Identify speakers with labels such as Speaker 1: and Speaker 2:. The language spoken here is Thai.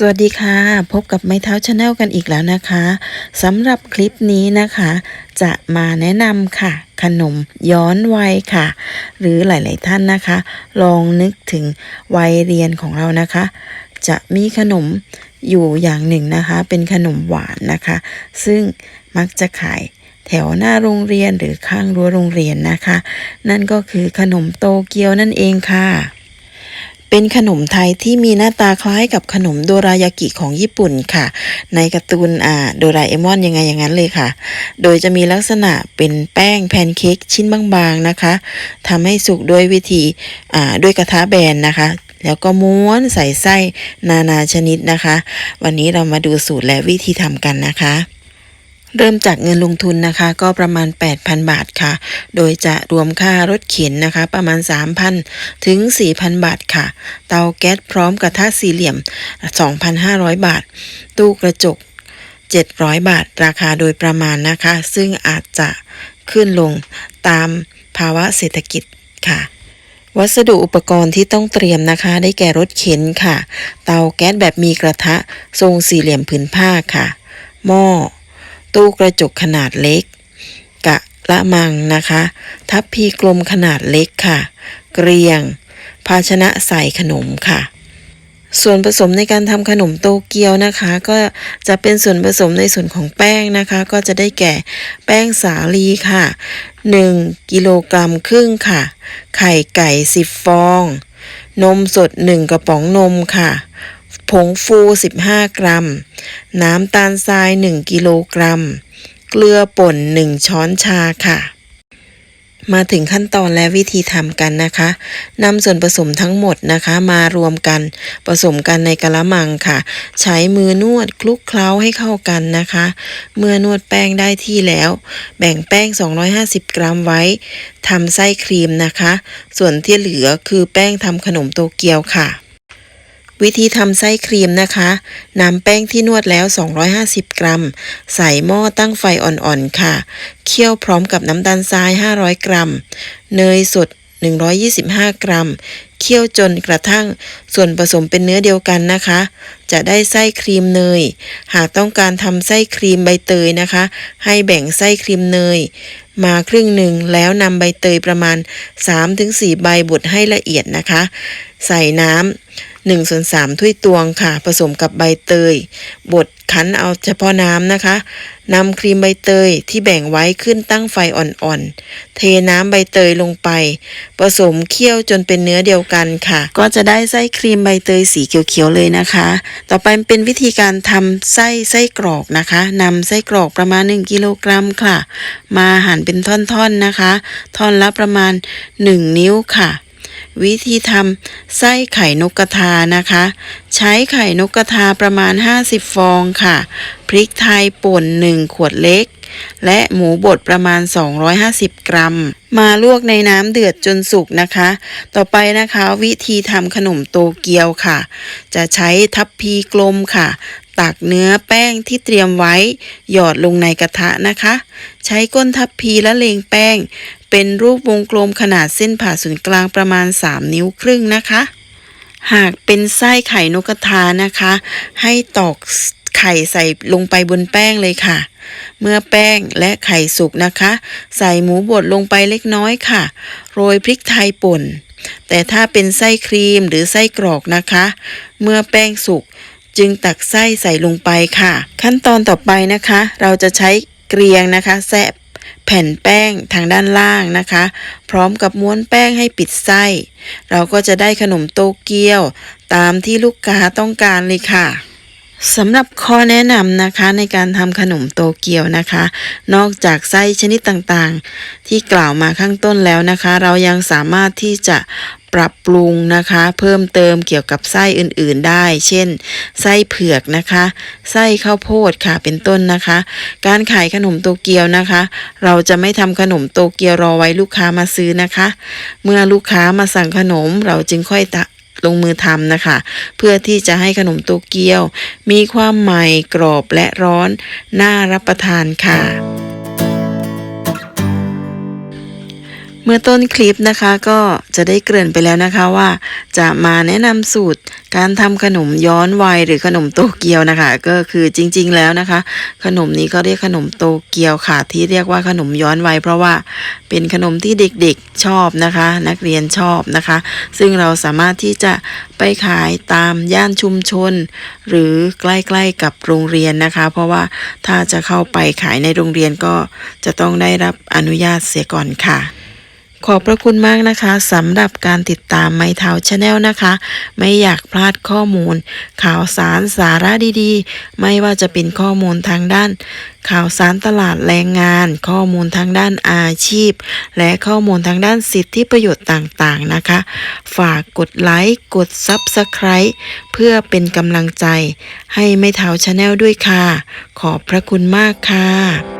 Speaker 1: สวัสดีค่ะ พบกับไม้เท้าชาแนลกันอีกแล้วนะคะสำหรับคลิปนี้นะคะ จะมาแนะนำค่ะ ขนมย้อนวัยค่ะ หรือหลาย ๆ ท่านนะคะ ลองนึกถึงวัยเรียนของเรานะคะ จะมีขนมอยู่อย่างหนึ่งนะคะ เป็นขนมหวานนะคะ ซึ่งมักจะขายแถวหน้าโรงเรียนหรือข้างรั้วโรงเรียนนะคะ นั่นก็คือขนมโตเกียวนั่นเองค่ะ เป็นขนมไทยที่มีหน้าตาคล้ายกับขนมโดรายากิของญี่ปุ่นค่ะ ในการ์ตูนอ่าโดราเอมอนยังไงอย่างนั้นเลยค่ะ โดยจะมีลักษณะเป็นแป้งแพนเค้กชิ้นบางๆนะคะทำให้สุกด้วยวิธีอ่าด้วยกระทะแบนนะคะแล้วก็ม้วนใส่ไส้นานาชนิดนะคะ วันนี้เรามาดูสูตรและวิธีทำกันนะคะ เริ่มจากเงินลงทุนนะคะ ก็ประมาณ 8,000 บาทค่ะ โดยจะรวมค่ารถเข็นนะคะ ประมาณ 3,000 ถึง 4,000 บาทค่ะ เตาแก๊สพร้อมกระทะสี่เหลี่ยม 2,500 บาท ตู้กระจก 700 บาท ราคาโดยประมาณนะคะ ซึ่งอาจจะขึ้นลงตามภาวะเศรษฐกิจค่ะวัสดุอุปกรณ์ที่ต้องเตรียมนะคะ ได้แก่รถเข็นค่ะ เตาแก๊สแบบมีกระทะ ทรงสี่เหลี่ยมผืนผ้าค่ะ หม้อ ตู้กระจกขนาดเล็ก กะละมังนะคะ ทัพพีกลมขนาดเล็กค่ะ เกรียง ภาชนะใส่ขนมค่ะ ส่วนผสมในการทำขนมโตเกียวนะคะ ก็จะเป็นส่วนผสมในส่วนของแป้งนะคะ ก็จะได้แก่แป้งสาลีค่ะ 1 กิโลกรัมครึ่งค่ะ ไข่ไก่ 10 ฟอง นมสด 1 กระป๋องนมค่ะ ผงฟู 15 กรัม น้ำตาลทราย 1 กิโลกรัม เกลือป่น 1 ช้อนชาค่ะ มาถึงขั้นตอนและวิธีทำกันนะคะนำส่วนผสมทั้งหมดนะคะ มารวมกันผสมกันในกะละมังค่ะ ใช้มือนวดคลุกเคล้าให้เข้ากันนะคะ เมื่อนวดแป้งได้ที่แล้ว แบ่งแป้ง 250 กรัมไว้ทำไส้ครีมนะคะ ส่วนที่เหลือคือแป้งทำขนมโตเกียวค่ะ วิธีทำไส้ครีมนะคะนำแป้งที่นวดแล้ว 250 กรัม ใส่หม้อตั้งไฟอ่อนๆค่ะ เคี่ยวพร้อมกับน้ำตาลทราย 500 กรัม เนยสด 125 กรัม เคี่ยวจนกระทั่งส่วนผสมเป็นเนื้อเดียวกันนะคะ จะได้ไส้ครีมเนย หากต้องการทำไส้ครีมใบเตยนะคะ ให้แบ่งไส้ครีมเนยมาครึ่งหนึ่งแล้วนำใบเตยประมาณ 3-4 ใบบดให้ละเอียดนะคะ ใส่น้ำ 1ส่วน3ถ้วยตวงค่ะ ผสมกับใบเตย บดคั้นเอาเฉพาะน้ำนะคะนำครีมใบเตยที่แบ่งไว้ขึ้นตั้งไฟอ่อนๆ เทน้ำใบเตยลงไป ผสมเคี่ยวจนเป็นเนื้อเดียวกันค่ะ ก็จะได้ไส้ครีมใบเตยสีเขียวๆเลยนะคะ ต่อไปเป็นวิธีการทำไส้ไส้กรอกนะคะนำไส้กรอกประมาณ 1 กิโลกรัมค่ะ มาหั่นเป็นท่อนๆนะคะ ท่อนละประมาณ 1 นิ้วค่ะ วิธีทำไส้ไข่นกกระทานะคะ ใช้ไข่นกกระทาประมาณ 50 ฟองค่ะ พริกไทยป่น 1 ขวดเล็ก และหมูบดประมาณ 250 กรัม มาลวกในน้ำเดือดจนสุกนะคะ ต่อไปนะคะวิธีทำขนมโตเกียวค่ะ จะใช้ทัพพีกลมค่ะ ตักเนื้อแป้งที่เตรียมไว้ หยอดลงในกระทะนะคะ ใช้ก้นทัพพีและเลงแป้ง เป็นรูปวงกลมขนาดเส้นผ่าศูนย์กลางประมาณ 3 นิ้วครึ่งนะคะ หากเป็นไส้ไข่นกกระทานะคะ ให้ตอกไข่ใส่ลงไปบนแป้งเลยค่ะ เมื่อแป้งและไข่สุกนะคะ ใส่หมูบดลงไปเล็กน้อยค่ะ โรยพริกไทยป่น แต่ถ้าเป็นไส้ครีมหรือไส้กรอกนะคะ เมื่อแป้งสุก จึงตักไส้ใส่ลงไปค่ะ ขั้นตอนต่อไปนะคะ เราจะใช้เกลียงนะคะแซะแผ่นแป้งทางด้านล่างนะคะ พร้อมกับม้วนแป้งให้ปิดไส้ เราก็จะได้ขนมโตเกียว ตามที่ลูกค้าต้องการเลยค่ะ สำหรับข้อแนะนำนะคะในการทำขนมโตเกียวนะคะ นอกจากไส้ชนิดต่างๆ ที่กล่าวมาข้างต้นแล้วนะคะ เรายังสามารถที่จะปรับปรุงนะคะ เพิ่มเติมเกี่ยวกับไส้อื่นๆได้ เช่น ไส้เผือกนะคะ ไส้ข้าวโพดค่ะเป็นต้นนะคะ การขายขนมโตเกียวนะคะ เราจะไม่ทำขนมโตเกียวรอไว้ลูกค้ามาซื้อนะคะ เมื่อลูกค้ามาสั่งขนมเราจึงค่อยตะ ลงมือทำนะคะ เพื่อที่จะให้ขนมโตเกียว มีความใหม่กรอบและร้อน น่ารับประทานค่ะ เมื่อต้นคลิปนะคะก็จะได้เกริ่นไปแล้วนะคะว่า จะมาแนะนำสูตรการทำขนมย้อนวัยหรือขนมโตเกียวนะคะ ก็คือจริง ๆ แล้วนะคะ ขนมนี้ก็เรียกขนมโตเกียวค่ะ ที่เรียกว่าขนมย้อนวัยเพราะว่าเป็นขนมที่เด็กๆชอบนะคะ นักเรียนชอบนะคะ ซึ่งเราสามารถที่จะไปขายตามย่านชุมชน หรือใกล้ๆกับโรงเรียนนะคะ เพราะว่าถ้าจะเข้าไปขายในโรงเรียนก็จะต้องได้รับอนุญาตเสียก่อนค่ะ ขอบพระคุณมากนะคะสำหรับการติดตามไม้เท้าชาแนลนะคะ ไม่อยากพลาดข้อมูล ข่าวสารสาระดีๆ ไม่ว่าจะเป็นข้อมูลทางด้าน ข่าวสารตลาดแรงงาน ข้อมูลทางด้านอาชีพ และข้อมูลทางด้านสิทธิประโยชน์ต่างๆนะคะ ฝากกดไลค์กด Subscribe เพื่อเป็นกำลังใจ ให้ไม่เท้าชาแนลด้วยค่ะ ขอบพระคุณมากค่ะ